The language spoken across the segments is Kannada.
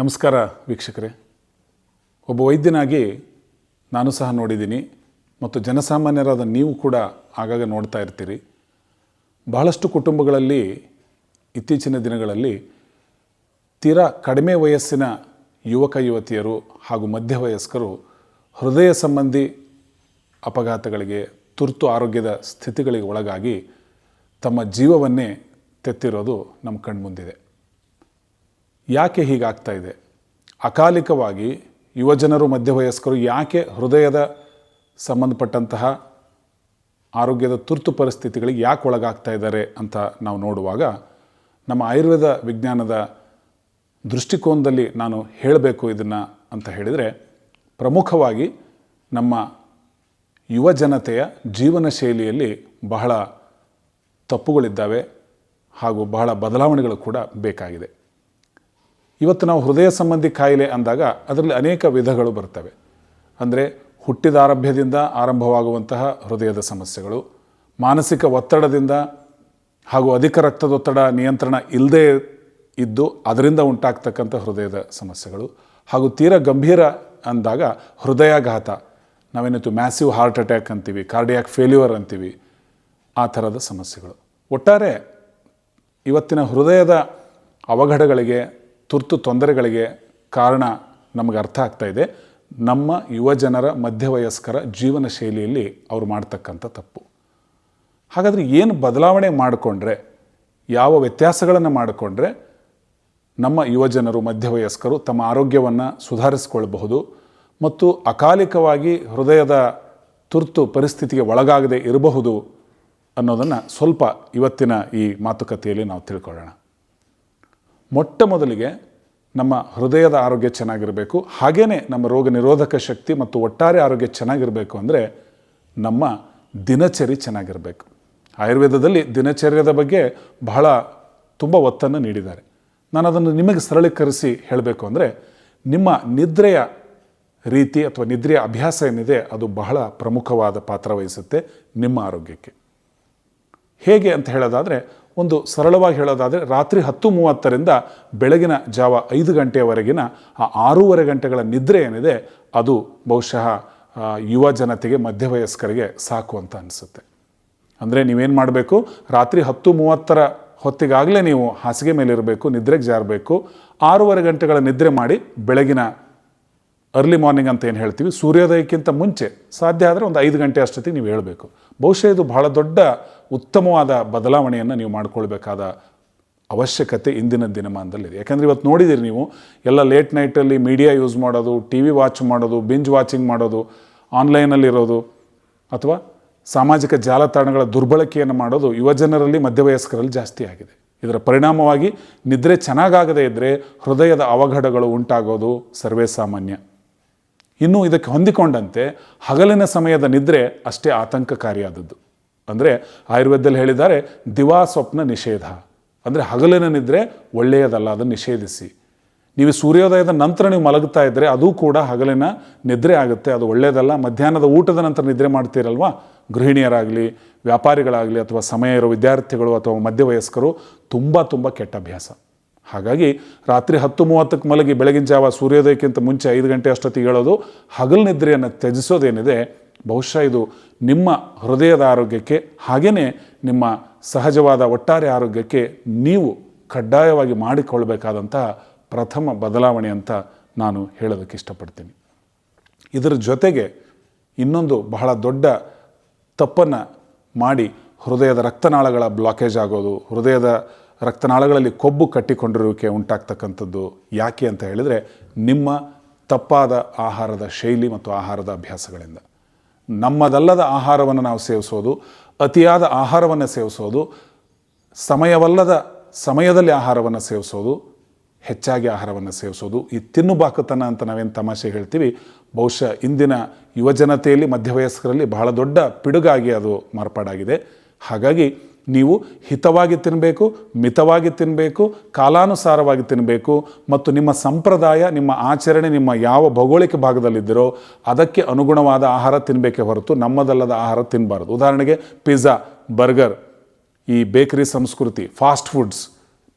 ನಮಸ್ಕಾರ ವೀಕ್ಷಕರೇ. ಒಬ್ಬ ವೈದ್ಯನಾಗಿ ನಾನು ಸಹ ನೋಡಿದ್ದೀನಿ ಮತ್ತು ಜನಸಾಮಾನ್ಯರಾದ ನೀವು ಕೂಡ ಆಗಾಗ ನೋಡ್ತಾ ಇರ್ತೀರಿ. ಬಹಳಷ್ಟು ಕುಟುಂಬಗಳಲ್ಲಿ ಇತ್ತೀಚಿನ ದಿನಗಳಲ್ಲಿ ತೀರಾ ಕಡಿಮೆ ವಯಸ್ಸಿನ ಯುವಕ ಯುವತಿಯರು ಹಾಗೂ ಮಧ್ಯವಯಸ್ಕರು ಹೃದಯ ಸಂಬಂಧಿ ಅಪಘಾತಗಳಿಗೆ, ತುರ್ತು ಆರೋಗ್ಯದ ಸ್ಥಿತಿಗಳಿಗೆ ಒಳಗಾಗಿ ತಮ್ಮ ಜೀವವನ್ನೇ ತೆತ್ತಿರೋದು ನಮ್ಮ ಕಣ್ಮುಂದಿದೆ. ಯಾಕೆ ಹೀಗಾಗ್ತಾ ಇದೆ? ಅಕಾಲಿಕವಾಗಿ ಯುವಜನರು, ಮಧ್ಯವಯಸ್ಕರು ಯಾಕೆ ಹೃದಯದ ಸಂಬಂಧಪಟ್ಟಂತಹ ಆರೋಗ್ಯದ ತುರ್ತು ಪರಿಸ್ಥಿತಿಗಳಿಗೆ ಯಾಕೆ ಒಳಗಾಗ್ತಾ ಇದ್ದಾರೆ ಅಂತ ನಾವು ನೋಡುವಾಗ, ನಮ್ಮ ಆಯುರ್ವೇದ ವಿಜ್ಞಾನದ ದೃಷ್ಟಿಕೋನದಲ್ಲಿ ನಾನು ಹೇಳಬೇಕು ಇದನ್ನು ಅಂತ ಹೇಳಿದರೆ, ಪ್ರಮುಖವಾಗಿ ನಮ್ಮ ಯುವ ಜನತೆಯ ಜೀವನ ಶೈಲಿಯಲ್ಲಿ ಬಹಳ ತಪ್ಪುಗಳಿದ್ದಾವೆ ಹಾಗೂ ಬಹಳ ಬದಲಾವಣೆಗಳು ಕೂಡ ಬೇಕಾಗಿದೆ. ಇವತ್ತು ನಾವು ಹೃದಯ ಸಂಬಂಧಿ ಕಾಯಿಲೆ ಅಂದಾಗ ಅದರಲ್ಲಿ ಅನೇಕ ವಿಧಗಳು ಬರ್ತವೆ. ಅಂದರೆ ಹುಟ್ಟಿದ ಆರಭ್ಯದಿಂದ ಆರಂಭವಾಗುವಂತಹ ಹೃದಯದ ಸಮಸ್ಯೆಗಳು, ಮಾನಸಿಕ ಒತ್ತಡದಿಂದ ಹಾಗೂ ಅಧಿಕ ರಕ್ತದೊತ್ತಡ ನಿಯಂತ್ರಣ ಇಲ್ಲದೆ ಇದ್ದು ಅದರಿಂದ ಉಂಟಾಗ್ತಕ್ಕಂಥ ಹೃದಯದ ಸಮಸ್ಯೆಗಳು. ಹಾಗೂ ತೀರ ಗಂಭೀರ ಅಂದಾಗ ಹೃದಯಾಘಾತ. ನಾವೇನಿತ್ತು ಮ್ಯಾಸಿವ್ ಹಾರ್ಟ್ ಅಟ್ಯಾಕ್ ಅಂತೀವಿ, ಕಾರ್ಡಿಯಾಕ್ ಫೇಲ್ಯೂರ್ ಅಂತೀವಿ, ಆ ಥರದ ಸಮಸ್ಯೆಗಳು. ಒಟ್ಟಾರೆ ಇವತ್ತಿನ ಹೃದಯದ ಅವಘಡಗಳಿಗೆ ತುರ್ತು ತೊಂದರೆಗಳಿಗೆ ಕಾರಣ ನಮಗೆ ಅರ್ಥ ಆಗ್ತಾ ಇದೆ. ನಮ್ಮ ಯುವ ಜನರ ಮಧ್ಯವಯಸ್ಕರ ಜೀವನ ಶೈಲಿಯಲ್ಲಿ ಅವರು ಮಾಡ್ತಕ್ಕಂಥ ತಪ್ಪು. ಹಾಗಾದರೆ ಏನು ಬದಲಾವಣೆ ಮಾಡಿಕೊಂಡ್ರೆ, ಯಾವ ವ್ಯತ್ಯಾಸಗಳನ್ನು ಮಾಡಿಕೊಂಡ್ರೆ ನಮ್ಮ ಯುವಜನರು ಮಧ್ಯವಯಸ್ಕರು ತಮ್ಮ ಆರೋಗ್ಯವನ್ನು ಸುಧಾರಿಸಿಕೊಳ್ಳಬಹುದು ಮತ್ತು ಅಕಾಲಿಕವಾಗಿ ಹೃದಯದ ತುರ್ತು ಪರಿಸ್ಥಿತಿಗೆ ಒಳಗಾಗದೆ ಇರಬಹುದು ಅನ್ನೋದನ್ನು ಸ್ವಲ್ಪ ಇವತ್ತಿನ ಈ ಮಾತುಕತೆಯಲ್ಲಿ ನಾವು ತಿಳ್ಕೊಳ್ಳೋಣ. ಮೊಟ್ಟ ಮೊದಲಿಗೆ ನಮ್ಮ ಹೃದಯದ ಆರೋಗ್ಯ ಚೆನ್ನಾಗಿರಬೇಕು. ಹಾಗೆಯೇ ನಮ್ಮ ರೋಗ ನಿರೋಧಕ ಶಕ್ತಿ ಮತ್ತು ಒಟ್ಟಾರೆ ಆರೋಗ್ಯ ಚೆನ್ನಾಗಿರಬೇಕು ಅಂದರೆ ನಮ್ಮ ದಿನಚರಿ ಚೆನ್ನಾಗಿರಬೇಕು. ಆಯುರ್ವೇದದಲ್ಲಿ ದಿನಚರ್ಯದ ಬಗ್ಗೆ ಬಹಳ ತುಂಬ ಒತ್ತನ್ನು ನೀಡಿದ್ದಾರೆ. ನಾನು ಅದನ್ನು ನಿಮಗೆ ಸರಳೀಕರಿಸಿ ಹೇಳಬೇಕು ಅಂದರೆ ನಿಮ್ಮ ನಿದ್ರೆಯ ರೀತಿ ಅಥವಾ ನಿದ್ರೆಯ ಅಭ್ಯಾಸ ಏನಿದೆ ಅದು ಬಹಳ ಪ್ರಮುಖವಾದ ಪಾತ್ರ ವಹಿಸುತ್ತೆ ನಿಮ್ಮ ಆರೋಗ್ಯಕ್ಕೆ. ಹೇಗೆ ಅಂತ ಹೇಳೋದಾದರೆ ಒಂದು ಸರಳವಾಗಿ ಹೇಳೋದಾದರೆ ರಾತ್ರಿ ಹತ್ತು ಮೂವತ್ತರಿಂದ ಬೆಳಗಿನ ಜಾವ ಐದು ಗಂಟೆಯವರೆಗಿನ ಆ ಆರೂವರೆ ಗಂಟೆಗಳ ನಿದ್ರೆ ಏನಿದೆ, ಅದು ಬಹುಶಃ ಯುವ ಜನತೆಗೆ, ಮಧ್ಯವಯಸ್ಕರಿಗೆ ಸಾಕು ಅಂತ ಅನಿಸುತ್ತೆ. ಅಂದರೆ ನೀವೇನು ಮಾಡಬೇಕು? ರಾತ್ರಿ ಹತ್ತು ಮೂವತ್ತರ ಹೊತ್ತಿಗಾಗಲೇ ನೀವು ಹಾಸಿಗೆ ಮೇಲಿರಬೇಕು, ನಿದ್ರೆಗೆ ಜಾರಬೇಕು. ಆರೂವರೆ ಗಂಟೆಗಳ ನಿದ್ರೆ ಮಾಡಿ ಬೆಳಗಿನ ಅರ್ಲಿ ಮಾರ್ನಿಂಗ್ ಅಂತ ಏನು ಹೇಳ್ತೀವಿ? ಸೂರ್ಯೋದಯಕ್ಕಿಂತ ಮುಂಚೆ. ಸಾಧ್ಯ ಆದರೆ ಒಂದು ಐದು ಗಂಟೆ ಅಷ್ಟೊತ್ತಿಗೆ ನೀವು ಹೇಳಬೇಕು. ಬಹುಶಃ ಇದು ಬಹಳ ದೊಡ್ಡ ಉತ್ತಮವಾದ ಬದಲಾವಣೆಯನ್ನು ನೀವು ಮಾಡ್ಕೊಳ್ಬೇಕಾದ ಅವಶ್ಯಕತೆ ಇಂದಿನ ದಿನಮಾನದಲ್ಲಿದೆ. ಯಾಕಂದರೆ ಇವತ್ತು ನೋಡಿದಿರಿ ನೀವು, ಎಲ್ಲ ಲೇಟ್ ನೈಟಲ್ಲಿ ಮೀಡಿಯಾ ಯೂಸ್ ಮಾಡೋದು ಟಿ ವಿ ವಾಚ್ ಮಾಡೋದು ಬಿಂಜ್ ವಾಚಿಂಗ್ ಮಾಡೋದು ಆನ್ಲೈನಲ್ಲಿರೋದು ಅಥವಾ ಸಾಮಾಜಿಕ ಜಾಲತಾಣಗಳ ದುರ್ಬಳಕೆಯನ್ನು ಮಾಡೋದು ಯುವಜನರಲ್ಲಿ ಮಧ್ಯವಯಸ್ಕರಲ್ಲಿ ಜಾಸ್ತಿ ಆಗಿದೆ. ಇದರ ಪರಿಣಾಮವಾಗಿ ನಿದ್ರೆ ಚೆನ್ನಾಗಾಗದೇ ಇದ್ದರೆ ಹೃದಯದ ಅವಘಡಗಳು ಉಂಟಾಗೋದು ಸರ್ವೇ ಸಾಮಾನ್ಯ. ಇನ್ನು ಇದಕ್ಕೆ ಹೊಂದಿಕೊಂಡಂತೆ ಹಗಲಿನ ಸಮಯದ ನಿದ್ರೆ ಅಷ್ಟೇ ಆತಂಕಕಾರಿಯಾದದ್ದು. ಅಂದರೆ ಆಯುರ್ವೇದದಲ್ಲಿ ಹೇಳಿದ್ದಾರೆ, ದಿವಾ ಸ್ವಪ್ನ ನಿಷೇಧ. ಅಂದರೆ ಹಗಲಿನ ನಿದ್ರೆ ಒಳ್ಳೆಯದಲ್ಲ, ಅದನ್ನು ನಿಷೇಧಿಸಿ. ನೀವು ಸೂರ್ಯೋದಯದ ನಂತರ ನೀವು ಮಲಗುತ್ತಾ ಇದ್ದರೆ ಅದು ಕೂಡ ಹಗಲಿನ ನಿದ್ರೆ ಆಗುತ್ತೆ, ಅದು ಒಳ್ಳೆಯದಲ್ಲ. ಮಧ್ಯಾಹ್ನದ ಊಟದ ನಂತರ ನಿದ್ರೆ ಮಾಡ್ತೀರಲ್ವಾ? ಗೃಹಿಣಿಯರಾಗಲಿ, ವ್ಯಾಪಾರಿಗಳಾಗಲಿ, ಅಥವಾ ಸಮಯ ಇರೋ ವಿದ್ಯಾರ್ಥಿಗಳು ಅಥವಾ ಮಧ್ಯವಯಸ್ಕರು, ತುಂಬ ತುಂಬ ಕೆಟ್ಟ ಅಭ್ಯಾಸ. ಹಾಗಾಗಿ ರಾತ್ರಿ ಹತ್ತು ಮೂವತ್ತಕ್ಕೆ ಮಲಗಿ ಬೆಳಗಿನ ಜಾವ ಸೂರ್ಯೋದಯಕ್ಕಿಂತ ಮುಂಚೆ ಐದು ಗಂಟೆ ಅಷ್ಟೊತ್ತಿಗೆ ಹೇಳೋದು ಹಗಲು ನಿದ್ರೆಯನ್ನು ತ್ಯಜಿಸೋದೇನಿದೆ, ಬಹುಶಃ ಇದು ನಿಮ್ಮ ಹೃದಯದ ಆರೋಗ್ಯಕ್ಕೆ ಹಾಗೆಯೇ ನಿಮ್ಮ ಸಹಜವಾದ ಒಟ್ಟಾರೆ ಆರೋಗ್ಯಕ್ಕೆ ನೀವು ಕಡ್ಡಾಯವಾಗಿ ಮಾಡಿಕೊಳ್ಬೇಕಾದಂತಹ ಪ್ರಥಮ ಬದಲಾವಣೆ ಅಂತ ನಾನು ಹೇಳೋದಕ್ಕೆ ಇಷ್ಟಪಡ್ತೀನಿ. ಇದರ ಜೊತೆಗೆ ಇನ್ನೊಂದು ಬಹಳ ದೊಡ್ಡ ತಪ್ಪನ್ನು ಮಾಡಿ ಹೃದಯದ ರಕ್ತನಾಳಗಳ ಬ್ಲಾಕೇಜ್ ಆಗೋದು, ಹೃದಯದ ರಕ್ತನಾಳಗಳಲ್ಲಿ ಕೊಬ್ಬು ಕಟ್ಟಿಕೊಂಡಿರುವಿಕೆ ಉಂಟಾಗ್ತಕ್ಕಂಥದ್ದು ಯಾಕೆ ಅಂತ ಹೇಳಿದರೆ ನಿಮ್ಮ ತಪ್ಪಾದ ಆಹಾರದ ಶೈಲಿ ಮತ್ತು ಆಹಾರದ ಅಭ್ಯಾಸಗಳಿಂದ. ನಮ್ಮದಲ್ಲದ ಆಹಾರವನ್ನು ನಾವು ಸೇವಿಸೋದು, ಅತಿಯಾದ ಆಹಾರವನ್ನು ಸೇವಿಸೋದು, ಸಮಯವಲ್ಲದ ಸಮಯದಲ್ಲಿ ಆಹಾರವನ್ನು ಸೇವಿಸೋದು, ಹೆಚ್ಚಾಗಿ ಆಹಾರವನ್ನು ಸೇವಿಸೋದು, ಈ ತಿನ್ನುಬಾಕತನ ಅಂತ ನಾವೇನು ತಮಾಷೆ ಹೇಳ್ತೀವಿ, ಬಹುಶಃ ಇಂದಿನ ಯುವಜನತೆಯಲ್ಲಿ ಮಧ್ಯವಯಸ್ಕರಲ್ಲಿ ಬಹಳ ದೊಡ್ಡ ಪಿಡುಗಾಗಿ ಅದು ಮಾರ್ಪಾಡಾಗಿದೆ. ಹಾಗಾಗಿ ನೀವು ಹಿತವಾಗಿ ತಿನ್ನಬೇಕು ಮಿತವಾಗಿ ತಿನ್ನಬೇಕು ಕಾಲಾನುಸಾರವಾಗಿ ತಿನ್ನಬೇಕು ಮತ್ತು ನಿಮ್ಮ ಸಂಪ್ರದಾಯ, ನಿಮ್ಮ ಆಚರಣೆ, ನಿಮ್ಮ ಯಾವ ಭೌಗೋಳಿಕ ಭಾಗದಲ್ಲಿದ್ದರೋ ಅದಕ್ಕೆ ಅನುಗುಣವಾದ ಆಹಾರ ತಿನ್ನಬೇಕೇ ಹೊರತು ನಮ್ಮದಲ್ಲದ ಆಹಾರ ತಿನ್ನಬಾರ್ದು ಉದಾಹರಣೆಗೆ ಪಿಜ್ಜಾ, ಬರ್ಗರ್, ಈ ಬೇಕರಿ ಸಂಸ್ಕೃತಿ, fast foods,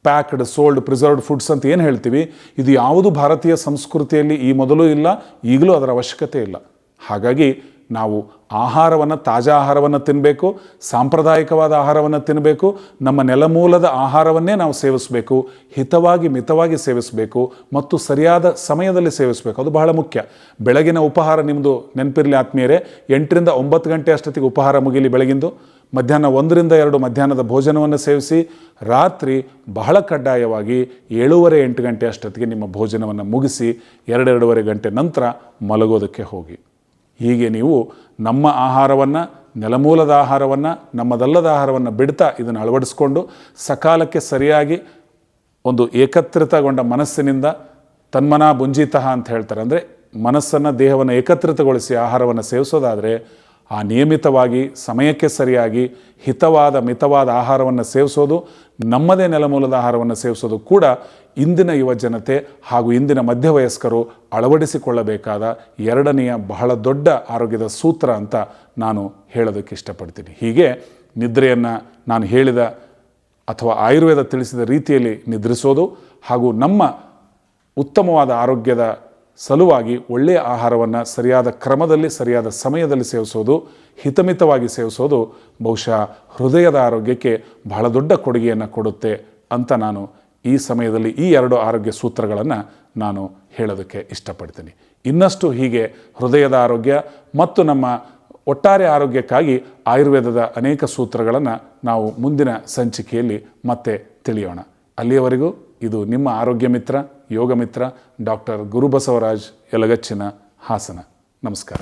packed, sold, preserved foods ಅಂತ ಏನು ಹೇಳ್ತೀವಿ? ಇದು ಯಾವುದು ಭಾರತೀಯ ಸಂಸ್ಕೃತಿಯಲ್ಲಿ ಈ ಮೊದಲು ಇಲ್ಲ, ಈಗಲೂ ಅದರ ಅವಶ್ಯಕತೆ ಇಲ್ಲ. ಹಾಗಾಗಿ ನಾವು ಆಹಾರವನ್ನು, ತಾಜಾ ಆಹಾರವನ್ನು ತಿನ್ನಬೇಕು ಸಾಂಪ್ರದಾಯಿಕವಾದ ಆಹಾರವನ್ನು ತಿನ್ನಬೇಕು ನಮ್ಮ ನೆಲಮೂಲದ ಆಹಾರವನ್ನೇ ನಾವು ಸೇವಿಸಬೇಕು, ಹಿತವಾಗಿ, ಮಿತವಾಗಿ ಸೇವಿಸಬೇಕು ಮತ್ತು ಸರಿಯಾದ ಸಮಯದಲ್ಲಿ ಸೇವಿಸಬೇಕು. ಅದು ಬಹಳ ಮುಖ್ಯ. ಬೆಳಗಿನ ಉಪಹಾರ ನಿಮ್ಮದು ನೆನಪಿರಲಿ ಆತ್ಮೀಯರೇ. ಎಂಟರಿಂದ ಒಂಬತ್ತು ಗಂಟೆ ಅಷ್ಟೊತ್ತಿಗೆ ಉಪಹಾರ ಮುಗಿಲಿ ಬೆಳಗಿಂದು. ಮಧ್ಯಾಹ್ನ ಒಂದರಿಂದ ಎರಡು ಮಧ್ಯಾಹ್ನದ ಭೋಜನವನ್ನು ಸೇವಿಸಿ, ರಾತ್ರಿ ಬಹಳ ಕಡ್ಡಾಯವಾಗಿ ಏಳೂವರೆ ಎಂಟು ಗಂಟೆ ಅಷ್ಟೊತ್ತಿಗೆ ನಿಮ್ಮ ಭೋಜನವನ್ನು ಮುಗಿಸಿ, ಎರಡೆರಡೂವರೆ ಗಂಟೆ ನಂತರ ಮಲಗೋದಕ್ಕೆ ಹೋಗಿ. ಹೀಗೆ ನೀವು ನಮ್ಮ ಆಹಾರವನ್ನು, ನೆಲಮೂಲದ ಆಹಾರವನ್ನು, ನಮ್ಮದಲ್ಲದ ಆಹಾರವನ್ನು ಬಿಡ್ತಾ ಇದನ್ನು ಅಳವಡಿಸ್ಕೊಂಡು ಸಕಾಲಕ್ಕೆ ಸರಿಯಾಗಿ ಒಂದು ಏಕತ್ರಿತಗೊಂಡ ಮನಸ್ಸಿನಿಂದ ತನ್ಮನ ಬುಂಜಿತಃ ಅಂತ ಹೇಳ್ತಾರೆ. ಅಂದರೆ ಮನಸ್ಸನ್ನು, ದೇಹವನ್ನು ಏಕತ್ರಿತಗೊಳಿಸಿ ಆಹಾರವನ್ನು ಸೇವಿಸೋದಾದರೆ ಆ ನಿಯಮಿತವಾಗಿ, ಸಮಯಕ್ಕೆ ಸರಿಯಾಗಿ, ಹಿತವಾದ, ಮಿತವಾದ ಆಹಾರವನ್ನು ಸೇವಿಸೋದು, ನಮ್ಮದೇ ನೆಲಮೂಲದ ಆಹಾರವನ್ನು ಸೇವಿಸೋದು ಕೂಡ ಇಂದಿನ ಯುವ ಜನತೆ ಹಾಗೂ ಇಂದಿನ ಮಧ್ಯವಯಸ್ಕರು ಅಳವಡಿಸಿಕೊಳ್ಳಬೇಕಾದ ಎರಡನೆಯ ಬಹಳ ದೊಡ್ಡ ಆರೋಗ್ಯದ ಸೂತ್ರ ಅಂತ ನಾನು ಹೇಳೋದಕ್ಕೆ ಇಷ್ಟಪಡ್ತೀನಿ. ಹೀಗೆ ನಿದ್ರೆಯನ್ನು ನಾನು ಹೇಳಿದ ಅಥವಾ ಆಯುರ್ವೇದ ತಿಳಿಸಿದ ರೀತಿಯಲ್ಲಿ ನಿದ್ರಿಸೋದು ಹಾಗೂ ನಮ್ಮ ಉತ್ತಮವಾದ ಆರೋಗ್ಯದ ಸಲುವಾಗಿ ಒಳ್ಳೆಯ ಆಹಾರವನ್ನು ಸರಿಯಾದ ಕ್ರಮದಲ್ಲಿ, ಸರಿಯಾದ ಸಮಯದಲ್ಲಿ ಸೇವಿಸೋದು, ಹಿತಮಿತವಾಗಿ ಸೇವಿಸೋದು ಬಹುಶಃ ಹೃದಯದ ಆರೋಗ್ಯಕ್ಕೆ ಬಹಳ ದೊಡ್ಡ ಕೊಡುಗೆಯನ್ನು ಕೊಡುತ್ತೆ ಅಂತ ನಾನು ಈ ಸಮಯದಲ್ಲಿ ಈ ಎರಡು ಆರೋಗ್ಯ ಸೂತ್ರಗಳನ್ನು ನಾನು ಹೇಳೋದಕ್ಕೆ ಇಷ್ಟಪಡ್ತೀನಿ. ಇನ್ನಷ್ಟು ಹೀಗೆ ಹೃದಯದ ಆರೋಗ್ಯ ಮತ್ತು ನಮ್ಮ ಒಟ್ಟಾರೆ ಆರೋಗ್ಯಕ್ಕಾಗಿ ಆಯುರ್ವೇದದ ಅನೇಕ ಸೂತ್ರಗಳನ್ನು ನಾವು ಮುಂದಿನ ಸಂಚಿಕೆಯಲ್ಲಿ ಮತ್ತೆ ತಿಳಿಯೋಣ. ಅಲ್ಲಿಯವರೆಗೂ ಇದು ನಿಮ್ಮ ಆರೋಗ್ಯ ಮಿತ್ರ ಯೋಗ ಮಿತ್ರ ಡಾಕ್ಟರ್ ಗುರುಬಸವರಾಜ್ ಯಲಗಚ್ಚಿನ ಹಾಸನ. ನಮಸ್ಕಾರ.